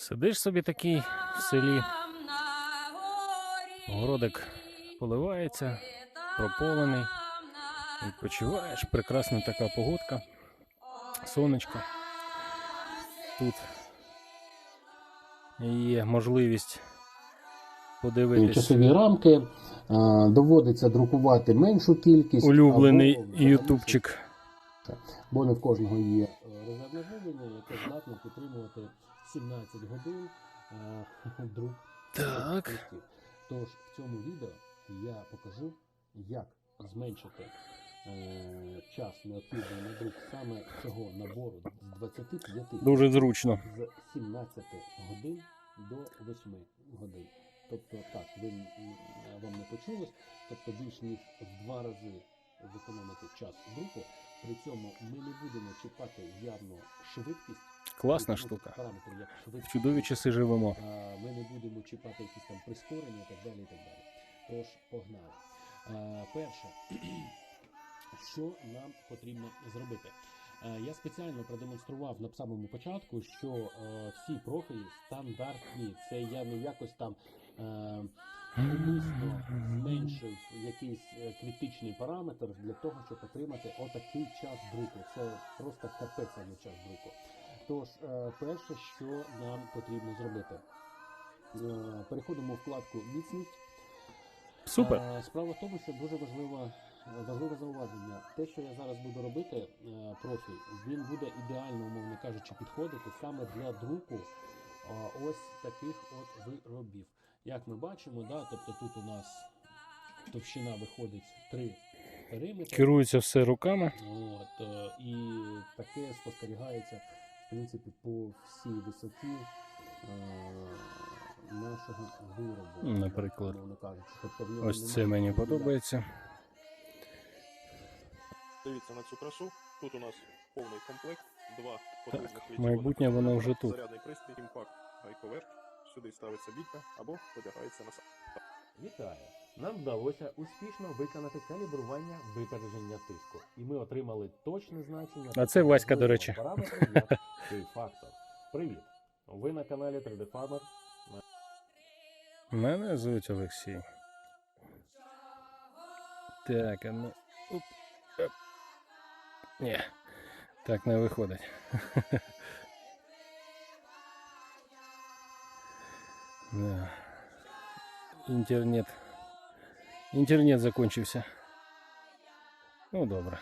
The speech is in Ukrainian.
Сидиш собі такий в селі, городик поливається, прополений, відпочиваєш, прекрасна така погодка, сонечко. Тут є можливість подивитись часові рамки. Доводиться друкувати меншу кількість. улюблений або взагалі бо не в кожного є е, резервне живлення, яке здатне підтримувати 17 годин е, друк. Так. Тож в цьому відео я покажу, як зменшити е, час необхідний на друк саме цього набору з 25 Дуже зручно. з 17 годин до 8 годин. Тобто так, ви, вам не почулось, тобто більш ніж в два рази зекономити час друку. При цьому ми не будемо чіпати явно швидкість. Класна штука. Як В чудові часи живемо. Ми не будемо чіпати якісь там прискорення і так далі. і так далі. Тож погнали. Перше, що нам потрібно зробити? Я спеціально продемонстрував на самому початку, що всі профілі стандартні. Це я не якось там умисно зменшив якийсь е, критичний параметр для того, щоб отримати отакий час друку. Це просто капець, а не час друку. Тож, е, перше, що нам потрібно зробити, Е, переходимо в вкладку міцність. Супер. Справа в тому, що дуже важливо, важливе зауваження. Те, що я зараз буду робити, профіль, він буде ідеально, умовно кажучи, підходити саме для друку ось таких от виробів. Як ми бачимо, да, тобто тут у нас товщина виходить 3 периметри. Керується все руками. От, е, і таке спостерігається, в принципі, по всій висоті е, нашого виробу. Наприклад. Тобто в ньому Ось це мені подобається. Дивіться на цю красу. Тут у нас повний комплект, два потужних майбутнє воно вже тут. Зарядний пристрій, імпакт, гайковерт. Сюди ставиться бітка або одягається на сам. Вітаю! Нам вдалося успішно виконати калібрування випередження тиску, і ми отримали точне значення. А це Васька, до речі. K-фактор. Привіт! Ви на каналі 3D Farmer. Мене звуть Олексій. Так, а ну. Оп, оп. Ні, так не виходить. Да. Інтернет. Інтернет закончився. Ну добре.